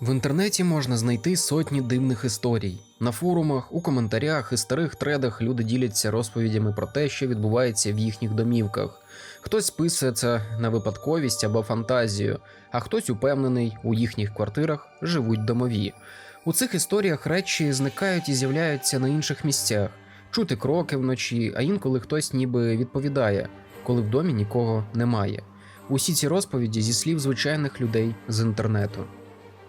В інтернеті можна знайти сотні дивних історій. На форумах, у коментарях і старих тредах люди діляться розповідями про те, що відбувається в їхніх домівках. Хтось списує це на випадковість або фантазію, а хтось упевнений, у їхніх квартирах живуть домові. У цих історіях речі зникають і з'являються на інших місцях. Чути кроки вночі, а інколи хтось ніби відповідає, коли в домі нікого немає. Усі ці розповіді зі слів звичайних людей з інтернету.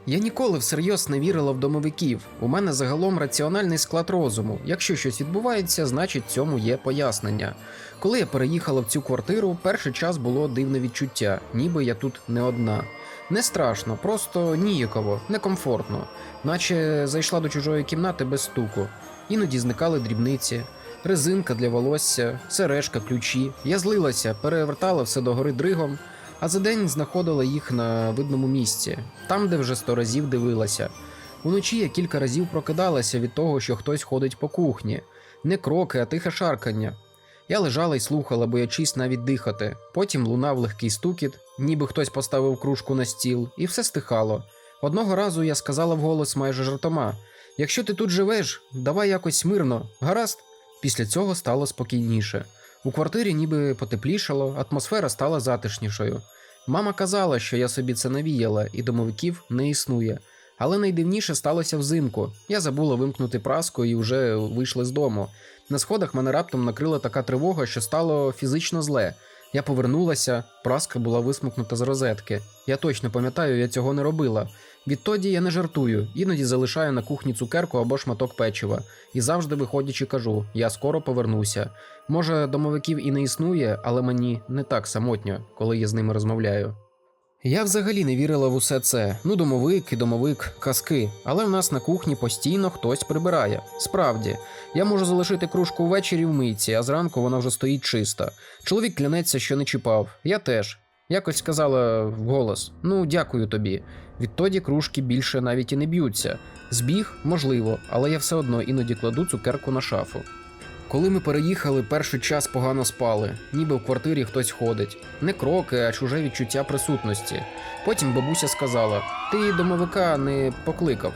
Я ніколи всерйоз не вірила в домовиків. У мене загалом раціональний склад розуму. Якщо щось відбувається, значить цьому є пояснення. Коли я переїхала в цю квартиру, перший час було дивне відчуття, ніби я тут не одна. Не страшно, просто ніяково, некомфортно, наче зайшла до чужої кімнати без стуку. Іноді зникали дрібниці, резинка для волосся, сережка, ключі. Я злилася, перевертала все догори дригом, а за день знаходила їх на видному місці, там, де вже сто разів дивилася. Уночі я кілька разів прокидалася від того, що хтось ходить по кухні. Не кроки, а тихе шаркання. Я лежала і слухала, боячись навіть дихати. Потім лунав легкий стукіт, ніби хтось поставив кружку на стіл, і все стихало. Одного разу я сказала вголос майже жартома: якщо ти тут живеш, давай якось мирно, гаразд. Після цього стало спокійніше. У квартирі ніби потеплішало, атмосфера стала затишнішою. Мама казала, що я собі це навіяла, і домовиків не існує. Але найдивніше сталося взимку. Я забула вимкнути праску і вже вийшли з дому. На сходах мене раптом накрила така тривога, що стало фізично зле. Я повернулася, праска була висмикнута з розетки. Я точно пам'ятаю, я цього не робила. Відтоді я не жартую, іноді залишаю на кухні цукерку або шматок печива. І завжди виходячи кажу: я скоро повернуся. Може, домовиків і не існує, але мені не так самотньо, коли я з ними розмовляю. Я взагалі не вірила в усе це. Ну, домовик і домовик, казки. Але в нас на кухні постійно хтось прибирає. Справді, я можу залишити кружку ввечері в мийці, а зранку вона вже стоїть чиста. Чоловік клянеться, що не чіпав. Я теж. Якось сказала вголос: Ну, дякую тобі. Відтоді кружки більше навіть і не б'ються. Збіг, можливо, але я все одно іноді кладу цукерку на шафу. Коли ми переїхали, перший час погано спали, ніби в квартирі хтось ходить. Не кроки, а чуже відчуття присутності. Потім бабуся сказала: Ти домовика не покликав.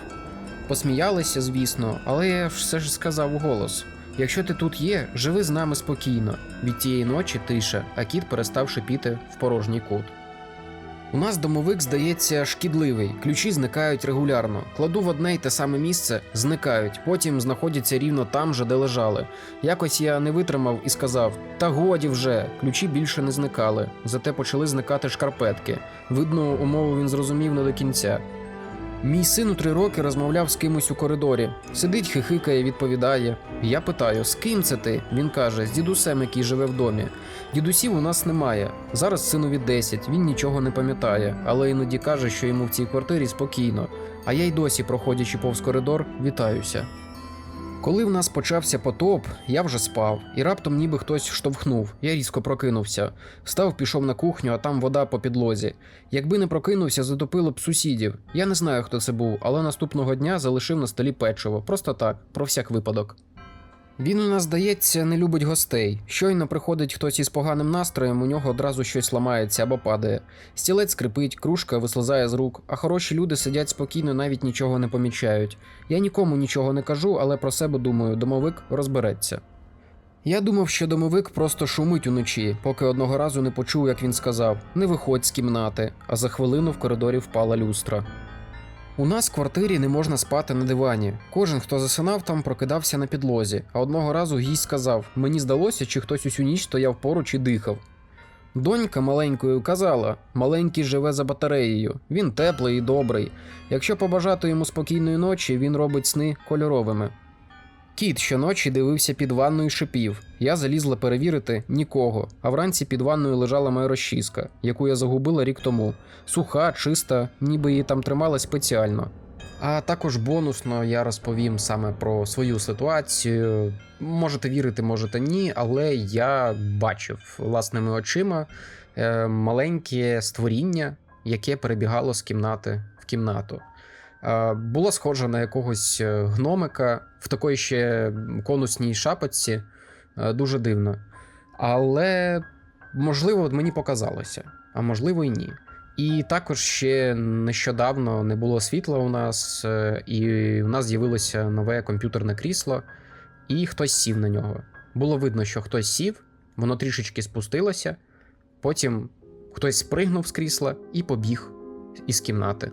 Посміялися, звісно, але я все ж сказав голос: Якщо ти тут є, живи з нами спокійно. Від тієї ночі тиша, а кіт перестав шипіти в порожній кут. У нас домовик, здається, шкідливий. Ключі зникають регулярно. Кладу в одне й те саме місце, зникають, потім знаходяться рівно там же, де лежали. Якось я не витримав і сказав: Та годі вже, ключі більше не зникали. Зате почали зникати шкарпетки. Видно, умову він зрозумів не до кінця. Мій син у три роки розмовляв з кимось у коридорі. Сидить, хихикає, відповідає. Я питаю, з ким це ти? Він каже, з дідусем, який живе в домі. Дідусів у нас немає. Зараз синові 10, він нічого не пам'ятає, але іноді каже, що йому в цій квартирі спокійно. А я й досі, проходячи повз коридор, вітаюся. Коли в нас почався потоп, я вже спав, і раптом ніби хтось штовхнув. Я різко прокинувся. Встав, пішов на кухню, а там вода по підлозі. Якби не прокинувся, затопило б сусідів. Я не знаю, хто це був, але наступного дня залишив на столі печиво. Просто так, про всяк випадок. Він у нас, здається, не любить гостей. Щойно приходить хтось із поганим настроєм, у нього одразу щось ламається або падає. Стілець скрипить, кружка вислизає з рук, а хороші люди сидять спокійно, навіть нічого не помічають. Я нікому нічого не кажу, але про себе думаю, домовик розбереться. Я думав, що домовик просто шумить уночі, поки одного разу не почув, як він сказав: не виходь з кімнати, а за хвилину в коридорі впала люстра. У нас в квартирі не можна спати на дивані. Кожен, хто засинав там, прокидався на підлозі, а одного разу гість сказав: мені здалося, чи хтось усю ніч стояв поруч і дихав. Донька маленькою казала: маленький живе за батареєю, він теплий і добрий. Якщо побажати йому спокійної ночі, він робить сни кольоровими. Кіт щоночі дивився під ванною шипів. Я залізла перевірити нікого, а вранці під ванною лежала моя розчіска, яку я загубила рік тому. Суха, чиста, ніби її там тримали спеціально. А також бонусно я розповім саме про свою ситуацію. Можете вірити, можете ні, але я бачив власними очима е, маленьке створіння, яке перебігало з кімнати в кімнату. Е, Було схоже на якогось е, гномика в такої ще конусній шапочці. Е, Дуже дивно. Але можливо, мені показалося, а можливо і ні. І також ще нещодавно не було світла у нас, і у нас з'явилося нове комп'ютерне крісло, і хтось сів на нього. Було видно, що хтось сів, воно трішечки спустилося, потім хтось спригнув з крісла і побіг із кімнати.